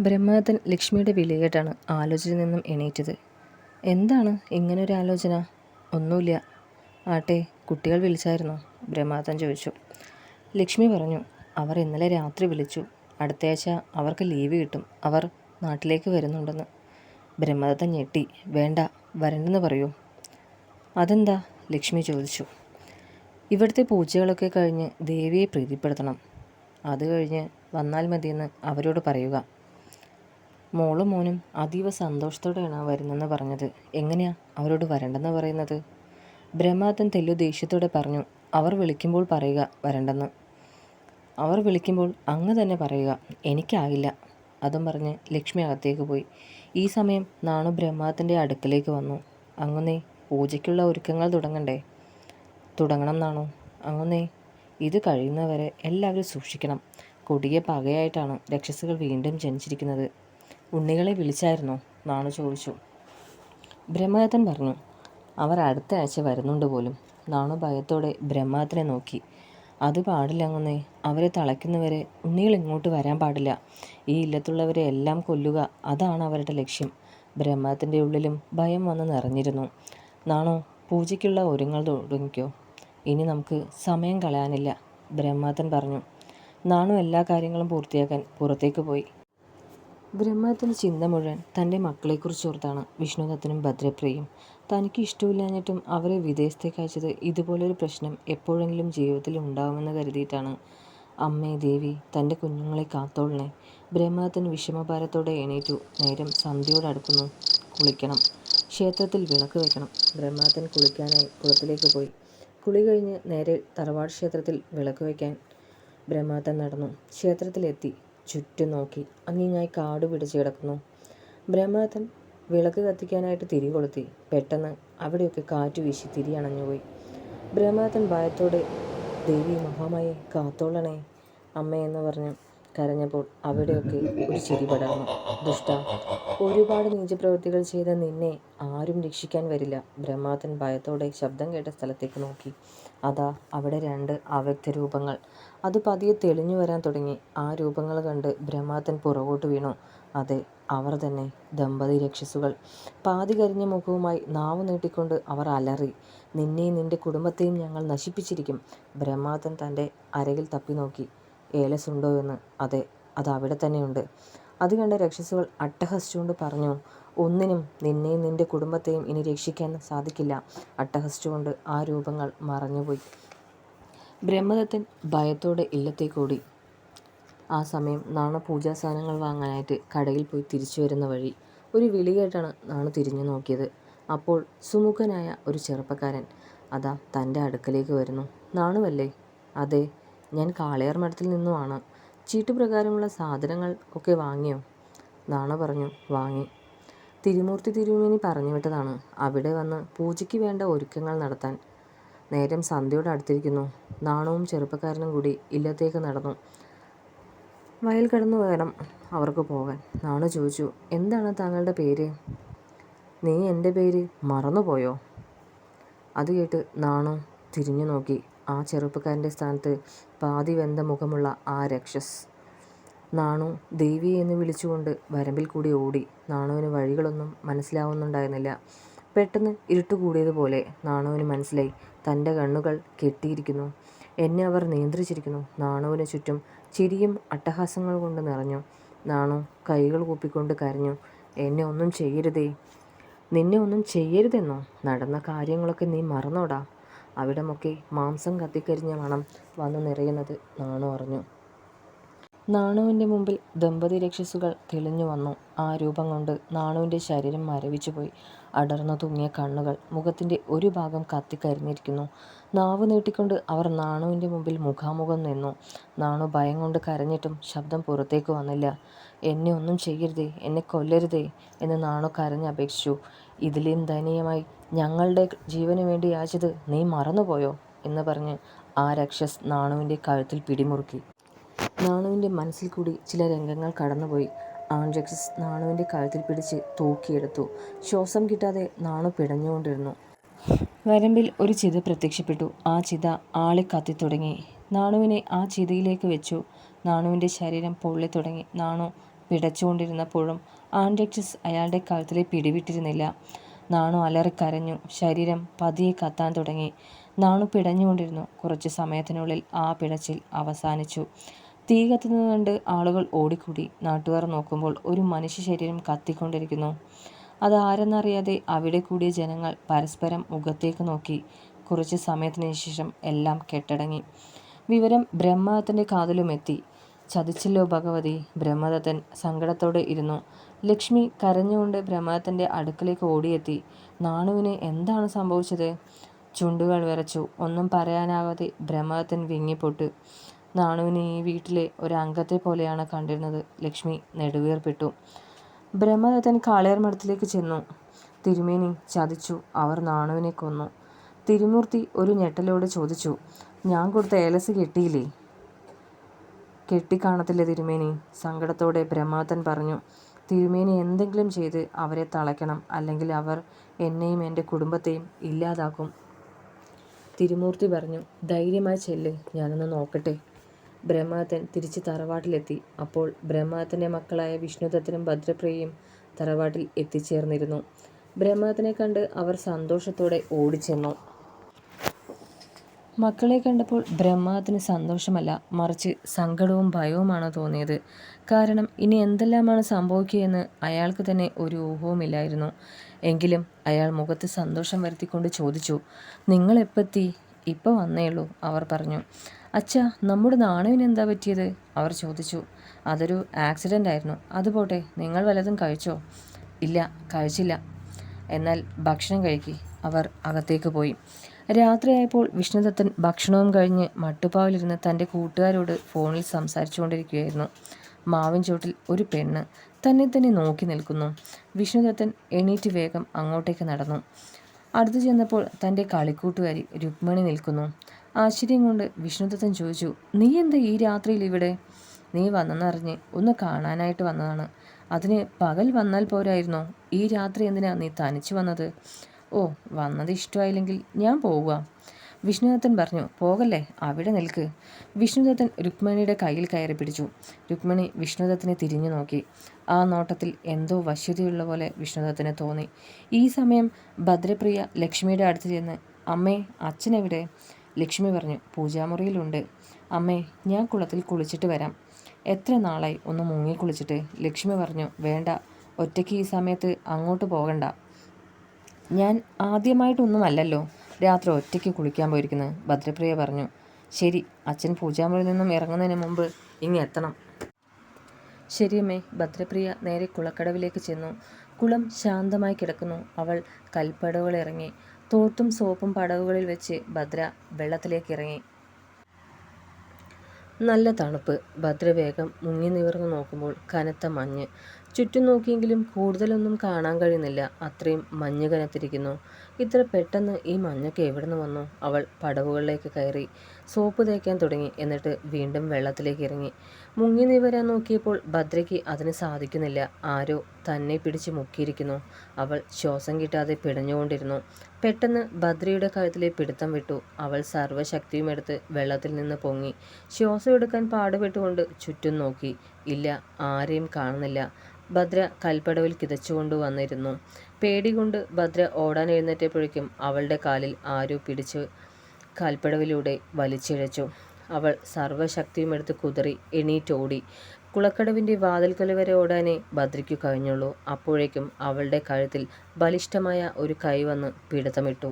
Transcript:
ബ്രഹ്മദത്തൻ ലക്ഷ്മിയുടെ വിളി കേട്ടാണ് ആലോചനയിൽ നിന്നും എണീറ്റത്. എന്താണ് ഇങ്ങനൊരു ആലോചന? ഒന്നുമില്ല. ആട്ടെ കുട്ടികൾ വിളിച്ചായിരുന്നോ? ബ്രഹ്മദത്തൻ ചോദിച്ചു. ലക്ഷ്മി പറഞ്ഞു അവർ ഇന്നലെ രാത്രി വിളിച്ചു. അടുത്തയാഴ്ച അവർക്ക് ലീവ് കിട്ടും. അവർ നാട്ടിലേക്ക് വരുന്നുണ്ടെന്ന്. ബ്രഹ്മദത്തൻ ഞെട്ടി. വേണ്ട വരണ്ടെന്ന് പറയൂ. അതെന്താ? ലക്ഷ്മി ചോദിച്ചു. ഇവിടുത്തെ പൂജകളൊക്കെ കഴിഞ്ഞ് ദേവിയെ പ്രീതിപ്പെടുത്തണം. അത് കഴിഞ്ഞ് വന്നാൽ മതിയെന്ന് അവരോട് പറയുക. മോളും മോനും അതീവ സന്തോഷത്തോടെയാണ് വരുന്നെന്ന് പറഞ്ഞത്. എങ്ങനെയാ അവരോട് വരണ്ടെന്ന് പറയുന്നത്? ബ്രഹ്മാതൻ തെല്ലു ദേഷ്യത്തോടെ പറഞ്ഞു അവർ വിളിക്കുമ്പോൾ പറയുക വരണ്ടെന്ന്. അവർ വിളിക്കുമ്പോൾ അങ്ങ് തന്നെ പറയുക എനിക്കാകില്ല. അതും പറഞ്ഞ് ലക്ഷ്മി അകത്തേക്ക് പോയി. ഈ സമയം നാണു ബ്രഹ്മാദത്തിന്റെ അടുക്കലേക്ക് വന്നു. അങ്ങുന്നേ പൂജയ്ക്കുള്ള ഒരുക്കങ്ങൾ തുടങ്ങണ്ടേ? തുടങ്ങണം നാണു. അങ്ങുന്നേ ഇത് കഴിയുന്നവരെ എല്ലാവരും സൂക്ഷിക്കണം. കൊടിയ പകയായിട്ടാണ് രക്ഷസുകൾ വീണ്ടും ജനിച്ചിരിക്കുന്നത്. ഉണ്ണികളെ വിളിച്ചായിരുന്നോ? നാണു ചോദിച്ചു. ബ്രഹ്മദത്തൻ പറഞ്ഞു അവർ അടുത്ത ആഴ്ച വരുന്നുണ്ട് പോലും. നാണു ഭയത്തോടെ ബ്രഹ്മദത്തനെ നോക്കി. അത് പാടില്ല അങ്ങുന്നേ അവരെ തളയ്ക്കുന്നവരെ ഉണ്ണികൾ ഇങ്ങോട്ട് വരാൻ പാടില്ല. ഈ ഇല്ലത്തുള്ളവരെ എല്ലാം കൊല്ലുക അതാണ് അവരുടെ ലക്ഷ്യം. ബ്രഹ്മത്തിന്റെ ഉള്ളിലും ഭയം വന്ന് നിറഞ്ഞിരുന്നു. നാണോ പൂജയ്ക്കുള്ള ഒരുങ്ങൾ തുടങ്ങിക്കോ. ഇനി നമുക്ക് സമയം കളയാനില്ല ബ്രഹ്മദത്തൻ പറഞ്ഞു. നാണു എല്ലാ കാര്യങ്ങളും പൂർത്തിയാക്കാൻ പുറത്തേക്ക് പോയി. ബ്രഹ്മത്തിന് ചിന്ത മുഴുവൻ തന്റെ മക്കളെക്കുറിച്ച് ഓർത്താണ് വിഷ്ണുദത്തനും ഭദ്രപ്രിയയും. തനിക്ക് ഇഷ്ടമില്ലാഞ്ഞിട്ടും അവരെ വിദേശത്തേക്ക് അയച്ചത് ഇതുപോലൊരു പ്രശ്നം എപ്പോഴെങ്കിലും ജീവിതത്തിൽ ഉണ്ടാവുമെന്ന് കരുതിയിട്ടാണ്. അമ്മേ ദേവി തന്റെ കുഞ്ഞുങ്ങളെ കാത്തോളണേ. ബ്രഹ്മദത്തൻ വിഷമഭാരത്തോടെ എണീറ്റു. നേരം സന്ധ്യയോടടുക്കുന്നു കുളിക്കണം. ക്ഷേത്രത്തിൽ വിളക്ക് വയ്ക്കണം ബ്രഹ്മദത്തൻ കുളിക്കാനായി കുളത്തിലേക്ക് പോയി. കുളി കഴിഞ്ഞ് നേരെ തറവാട് ക്ഷേത്രത്തിൽ വിളക്ക് വയ്ക്കാൻ ബ്രഹ്മദത്തൻ നടന്നു. ക്ഷേത്രത്തിലെത്തി. ചുറ്റും നോക്കി. അങ്ങിങ്ങായി കാട് പിടിച്ച് കിടക്കുന്നു. ബ്രഹ്മദത്തൻ വിളക്ക് കത്തിക്കാനായിട്ട് തിരി കൊളുത്തി. പെട്ടെന്ന് അവിടെയൊക്കെ കാറ്റ് വീശി തിരി അണഞ്ഞുപോയി ബ്രഹ്മദത്തൻ ഭയത്തോടെ ദേവി മഹാമായി കാത്തോളണേ. അമ്മയെന്ന് പറഞ്ഞ് കരഞ്ഞപ്പോൾ അവിടെയൊക്കെ ഒരു ചിരി പടർന്നു. ദുഷ്ട ഒരുപാട് നീചപ്രവൃത്തികൾ ചെയ്ത നിന്നെ ആരും രക്ഷിക്കാൻ വരില്ല. ബ്രഹ്മാതൻ ഭയത്തോടെ ശബ്ദം കേട്ട സ്ഥലത്തേക്ക് നോക്കി. അതാ അവിടെ രണ്ട് അവ്യക്ത രൂപങ്ങൾ അത് പതിയെ തെളിഞ്ഞു വരാൻ തുടങ്ങി. ആ രൂപങ്ങൾ കണ്ട് ബ്രഹ്മാതൻ പുറകോട്ട് വീണു. അതെ അവർ തന്നെ ദമ്പതി രക്ഷസുകൾ. പാതി കരിഞ്ഞ മുഖവുമായി നാവ് നീട്ടിക്കൊണ്ട് അവർ അലറി നിന്നെയും നിന്റെ കുടുംബത്തെയും ഞങ്ങൾ നശിപ്പിച്ചിരിക്കും ബ്രഹ്മാതൻ തന്റെ അരകിൽ തപ്പി നോക്കി. ഏലസുണ്ടോ എന്ന്? അതെ അത് അവിടെ തന്നെയുണ്ട് അത് കണ്ട രക്ഷസുകൾ അട്ടഹസിച്ചുകൊണ്ട് പറഞ്ഞു ഒന്നിനും നിന്നെയും നിന്റെ കുടുംബത്തെയും ഇനി രക്ഷിക്കാൻ സാധിക്കില്ല അട്ടഹസിച്ചുകൊണ്ട് ആ രൂപങ്ങൾ മറഞ്ഞുപോയി. ബ്രഹ്മദത്തൻ ഭയത്തോടെ ഇല്ലത്തേക്കോടി ആ സമയം നാണ പൂജാ സാധനങ്ങൾ വാങ്ങാനായിട്ട് കടയിൽ പോയി തിരിച്ചു വരുന്ന വഴി ഒരു വിളി കേട്ടാണ് നാണു തിരിഞ്ഞു നോക്കിയത്. അപ്പോൾ സുമുഖനായ ഒരു ചെറുപ്പക്കാരൻ അതാ തന്റെ അടുക്കലേക്ക് വരുന്നു. നാണുവല്ലേ? അതെ ഞാൻ കാളയാർ മഠത്തിൽ നിന്നുമാണ്. ചീട്ടുപ്രകാരമുള്ള സാധനങ്ങൾ ഒക്കെ വാങ്ങിയോ? നാണ പറഞ്ഞു വാങ്ങി. തിരുമൂർത്തി തിരുമേനി പറഞ്ഞു വിട്ടതാണ്. അവിടെ വന്ന് പൂജയ്ക്ക് വേണ്ട ഒരുക്കങ്ങൾ നടത്താൻ നേരം സന്ധ്യയോട് അടുത്തിരിക്കുന്നു. നാണവും ചെറുപ്പക്കാരനും കൂടി ഇല്ലത്തേക്ക് നടന്നു. വയൽ കടന്നു വേണം അവർക്ക് പോകാൻ. നാണു ചോദിച്ചു എന്താണ് താങ്കളുടെ പേര്? നീ എന്റെ പേര് മറന്നുപോയോ? അത് കേട്ട് നാണു തിരിഞ്ഞു നോക്കി. ആ ചെറുപ്പക്കാരന്റെ സ്ഥാനത്ത് പാതി വെന്ത മുഖമുള്ള ആ രക്ഷസ്. നാണു ദേവി എന്ന് വിളിച്ചുകൊണ്ട് വരമ്പിൽ കൂടി ഓടി. നാണുവിന് വഴികളൊന്നും മനസ്സിലാവുന്നുണ്ടായിരുന്നില്ല. പെട്ടെന്ന് ഇരുട്ട് കൂടിയതുപോലെ നാണുവിന് മനസ്സിലായി. തന്റെ കണ്ണുകൾ കെട്ടിയിരിക്കുന്നു. എന്നെ അവർ നിയന്ത്രിച്ചിരിക്കുന്നു. നാണുവിന് ചുറ്റും ചിരിയും അട്ടഹാസങ്ങൾ കൊണ്ട് നിറഞ്ഞു. നാണു കൈകൾ കൂപ്പിക്കൊണ്ട് കരഞ്ഞു. എന്നെ ഒന്നും ചെയ്യരുതേ. നിന്നെ ഒന്നും ചെയ്യരുതെന്നോ? നടന്ന കാര്യങ്ങളൊക്കെ നീ മറന്നോടാ. അവിടമൊക്കെ മാംസം കത്തിക്കരിഞ്ഞ മണം വന്നു നിറയുന്നത് നാണു അറിഞ്ഞു. നാണുവിന്റെ മുമ്പിൽ ദമ്പതി രക്ഷസുകൾ തെളിഞ്ഞു വന്നു. ആ രൂപം കൊണ്ട് നാണുവിന്റെ ശരീരം മരവിച്ചുപോയി അടർന്നു തൂങ്ങിയ കണ്ണുകൾ മുഖത്തിന്റെ ഒരു ഭാഗം കത്തിക്കരിഞ്ഞിരിക്കുന്നു നാവ് നീട്ടിക്കൊണ്ട് അവർ നാണുവിന്റെ മുമ്പിൽ മുഖാമുഖം നിന്നു. നാണു ഭയം കൊണ്ട് കരഞ്ഞിട്ടും ശബ്ദം പുറത്തേക്ക് വന്നില്ല. എന്നെ ഒന്നും ചെയ്യരുതേ എന്നെ കൊല്ലരുതേ എന്ന് നാണു കരഞ്ഞപേക്ഷിച്ചു ഇതിലും ദയനീയമായി ഞങ്ങളുടെ ജീവന് വേണ്ടി യാചിച്ചത് നീ മറന്നുപോയോ? എന്ന് പറഞ്ഞ് ആ രക്ഷസ് നാണുവിന്റെ കഴുത്തിൽ പിടിമുറുക്കി. നാണുവിന്റെ മനസ്സിൽ കൂടി ചില രംഗങ്ങൾ കടന്നുപോയി. ആൺജക്സസ് നാണുവിന്റെ കഴുത്തിൽ പിടിച്ച് തൂക്കിയെടുത്തു. ശ്വാസം കിട്ടാതെ നാണു പിടഞ്ഞുകൊണ്ടിരുന്നു. വരമ്പിൽ ഒരു ചിത പ്രത്യക്ഷപ്പെട്ടു. ആ ചിത ആളെ കത്തിത്തുടങ്ങി. നാണുവിനെ ആ ചിതയിലേക്ക് വെച്ചു. നാണുവിന്റെ ശരീരം പൊള്ളിത്തുടങ്ങി നാണു പിടച്ചുകൊണ്ടിരുന്നപ്പോഴും ആൺജക്സസ് അയാളുടെ കഴുത്തിലെ പിടിവിട്ടിരുന്നില്ല. നാണു അലറിക്കരഞ്ഞു ശരീരം പതിയെ കത്താൻ തുടങ്ങി. നാണു പിടഞ്ഞുകൊണ്ടിരുന്നു. കുറച്ചു സമയത്തിനുള്ളിൽ ആ പിടച്ചിൽ അവസാനിച്ചു. തീ കത്തുന്നത് കണ്ട് ആളുകൾ ഓടിക്കൂടി. നാട്ടുകാർ നോക്കുമ്പോൾ ഒരു മനുഷ്യ ശരീരം കത്തിക്കൊണ്ടിരിക്കുന്നു. അതാരെന്നറിയാതെ അവിടെ കൂടിയ ജനങ്ങൾ പരസ്പരം മുഖത്തേക്ക് നോക്കി. കുറച്ച് സമയത്തിന് ശേഷം എല്ലാം കെട്ടടങ്ങി. വിവരം ബ്രഹ്മദത്തന്റെ കാതിലുമെത്തി. ചതിച്ചല്ലോ ഭഗവതി. ബ്രഹ്മദത്തൻ സങ്കടത്തോടെ ഇരുന്നു. ലക്ഷ്മി കരഞ്ഞുകൊണ്ട് ബ്രഹ്മദത്തന്റെ അടുക്കലേക്ക് ഓടിയെത്തി. നാണുവിന് എന്താണ് സംഭവിച്ചത്? ചുണ്ടുകൾ വിറച്ചു. ഒന്നും പറയാനാവാതെ ബ്രഹ്മദത്തൻ വിങ്ങിപ്പൊട്ടു. നാണുവിനെ ഈ വീട്ടിലെ ഒരംഗത്തെ പോലെയാണ് കണ്ടിരുന്നത്. ലക്ഷ്മി നെടുവേർപ്പെട്ടു. ബ്രഹ്മദത്തൻ കാളയാർ മഠത്തിലേക്ക് ചെന്നു. തിരുമേനി ചതിച്ചു. അവർ നാണുവിനെ കൊന്നു. തിരുമൂർത്തി ഒരു ഞെട്ടലോടെ ചോദിച്ചു ഞാൻ കൊടുത്ത ഏലസ് കെട്ടിയില്ലേ? കെട്ടിക്കാണത്തില്ല തിരുമേനി സങ്കടത്തോടെ ബ്രഹ്മദത്തൻ പറഞ്ഞു. തിരുമേനി എന്തെങ്കിലും ചെയ്ത് അവരെ തളയ്ക്കണം. അല്ലെങ്കിൽ അവർ എന്നെയും എന്റെ കുടുംബത്തെയും ഇല്ലാതാക്കും. തിരുമൂർത്തി പറഞ്ഞു ധൈര്യമായി ചെല്ല്. ഞാനൊന്ന് നോക്കട്ടെ. ബ്രഹ്മാത്തൻ തിരിച്ച് തറവാട്ടിലെത്തി. അപ്പോൾ ബ്രഹ്മാത്തന്റെ മക്കളായ വിഷ്ണുദത്തനും ഭദ്രപ്രിയയും തറവാട്ടിൽ എത്തിച്ചേർന്നിരുന്നു. ബ്രഹ്മാത്തനെ കണ്ട് അവർ സന്തോഷത്തോടെ ഓടിച്ചെന്നു. മക്കളെ കണ്ടപ്പോൾ ബ്രഹ്മാത്തിന് സന്തോഷമല്ല മറിച്ച് സങ്കടവും ഭയവുമാണ് തോന്നിയത്. കാരണം ഇനി എന്തെല്ലാമാണ് സംഭവിക്കുകയെന്ന് അയാൾക്ക് തന്നെ ഒരു ഊഹവുമില്ലായിരുന്നു. എങ്കിലും അയാൾ മുഖത്ത് സന്തോഷം വരുത്തിക്കൊണ്ട് ചോദിച്ചു നിങ്ങൾ എപ്പെത്തി ഇപ്പോൾ വന്നേയുള്ളൂ അവർ പറഞ്ഞു. അച്ഛ നമ്മുടെ നാണുവിന് എന്താ പറ്റിയത്? അവർ ചോദിച്ചു. അതൊരു ആക്സിഡന്റ് ആയിരുന്നു. അതുപോട്ടെ നിങ്ങൾ വല്ലതും കഴിച്ചോ? ഇല്ല കഴിച്ചില്ല. എന്നാൽ ഭക്ഷണം കഴിക്കി. അവർ അകത്തേക്ക് പോയി. രാത്രിയായപ്പോൾ വിഷ്ണുദത്തൻ ഭക്ഷണവും കഴിഞ്ഞ് മട്ടുപ്പാവിലിരുന്ന് തന്റെ കൂട്ടുകാരോട് ഫോണിൽ സംസാരിച്ചുകൊണ്ടിരിക്കുകയായിരുന്നു. മാവിൻ ചോട്ടിൽ ഒരു പെണ്ണ് തന്നെ തന്നെ നോക്കി നിൽക്കുന്നു. വിഷ്ണുദത്തൻ എണീറ്റ് വേഗം അങ്ങോട്ടേക്ക് നടന്നു. അടുത്തു ചെന്നപ്പോൾ തന്റെ കളിക്കൂട്ടുകാരി രുക്മിണി നിൽക്കുന്നു. ആശ്ചര്യം കൊണ്ട് വിഷ്ണുദത്തൻ ചോദിച്ചു നീ എന്താ ഈ രാത്രിയിൽ ഇവിടെ? നീ വന്നെന്നറിഞ്ഞ് ഒന്ന് കാണാനായിട്ട് വന്നതാണ്. അതിന് പകൽ വന്നാൽ പോരായിരുന്നോ. ഈ രാത്രി എന്തിനാ നീ തനിച്ചു വന്നത്? ഓ വന്നത് ഇഷ്ടമായില്ലെങ്കിൽ ഞാൻ പോവുക. വിഷ്ണുദത്തൻ പറഞ്ഞു പോകല്ലേ അവിടെ നിൽക്ക്. വിഷ്ണുദത്തൻ രുക്മിണിയുടെ കയ്യിൽ കയറി പിടിച്ചു. രുക്മിണി വിഷ്ണുദത്തനെ തിരിഞ്ഞു നോക്കി. ആ നോട്ടത്തിൽ എന്തോ വശ്യതയുള്ള പോലെ വിഷ്ണുദത്തന് തോന്നി. ഈ സമയം ഭദ്രപ്രിയ ലക്ഷ്മിയുടെ അടുത്ത് ചെന്ന് അമ്മേ അച്ഛനെവിടെ? ലക്ഷ്മി പറഞ്ഞു പൂജാമുറിയിലുണ്ട്. അമ്മേ ഞാൻ കുളത്തിൽ കുളിച്ചിട്ട് വരാം. എത്ര നാളായി ഒന്ന് മുങ്ങി കുളിച്ചിട്ട്? ലക്ഷ്മി പറഞ്ഞു വേണ്ട ഒറ്റയ്ക്ക് ഈ സമയത്ത് അങ്ങോട്ട് പോകണ്ട. ഞാൻ ആദ്യമായിട്ടൊന്നുമല്ലല്ലോ രാത്രി ഒറ്റയ്ക്ക് കുളിക്കാൻ പോയിരിക്കുന്നത് ഭദ്രപ്രിയ പറഞ്ഞു. ശരി അച്ഛൻ പൂജാമുറിയിൽ നിന്നും ഇറങ്ങുന്നതിന് മുമ്പ് ഇങ്ങ് എത്തണം. ശരിയമ്മേ ഭദ്രപ്രിയ നേരെ കുളക്കടവിലേക്ക് ചെന്നു. കുളം ശാന്തമായി കിടക്കുന്നു. അവൾ കൽപ്പടവുകൾ ഇറങ്ങി തോർത്തും സോപ്പും പടവുകളിൽ വെച്ച് ഭദ്ര വെള്ളത്തിലേക്ക് ഇറങ്ങി നല്ല തണുപ്പ്. ഭദ്ര വേഗം മുങ്ങി നിവർന്നു നോക്കുമ്പോൾ കനത്ത മഞ്ഞ്. ചുറ്റും നോക്കിയെങ്കിലും കൂടുതലൊന്നും കാണാൻ കഴിയുന്നില്ല. അത്രയും മഞ്ഞ് കനത്തിരിക്കുന്നു. ഇത്ര പെട്ടെന്ന് ഈ മഞ്ഞൊക്കെ എവിടെ നിന്ന് വന്നു? അവൾ പടവുകളിലേക്ക് കയറി. സോപ്പ് തേക്കാൻ തുടങ്ങി. എന്നിട്ട് വീണ്ടും വെള്ളത്തിലേക്ക് ഇറങ്ങി. മുങ്ങി നിവരാൻ നോക്കിയപ്പോൾ ഭദ്രയ്ക്ക് അതിന് സാധിക്കുന്നില്ല. ആരോ തന്നെ പിടിച്ച് മുക്കിയിരിക്കുന്നു. അവൾ ശ്വാസം കിട്ടാതെ പിടഞ്ഞുകൊണ്ടിരുന്നു. പെട്ടെന്ന് ഭദ്രയുടെ കഴുത്തിലെ പിടുത്തം വിട്ടു. അവൾ സർവശക്തിയും എടുത്ത് വെള്ളത്തിൽ നിന്ന് പൊങ്ങി. ശ്വാസം എടുക്കാൻ പാടുപെട്ടുകൊണ്ട് ചുറ്റും നോക്കി. ഇല്ല ആരെയും കാണുന്നില്ല. ഭദ്ര കൽപ്പടവിൽ കിതച്ചുകൊണ്ട് വന്നിരുന്നു. പേടി കൊണ്ട് ഭദ്ര ഓടാൻ എഴുന്നേറ്റപ്പോഴേക്കും അവളുടെ കാലിൽ ആരോ പിടിച്ച് കാൽപ്പടവിലൂടെ വലിച്ചിഴച്ചു. അവൾ സർവശക്തിയും എടുത്ത് കുതറി എണീറ്റോടി. കുളക്കടവിന്റെ വാതിൽക്കൽ വരെ ഓടാനേ ഭദ്രയ്ക്കു കഴിഞ്ഞുള്ളൂ. അപ്പോഴേക്കും അവളുടെ കഴുത്തിൽ ബലിഷ്ഠമായ ഒരു കൈ വന്ന് പിടുത്തമിട്ടു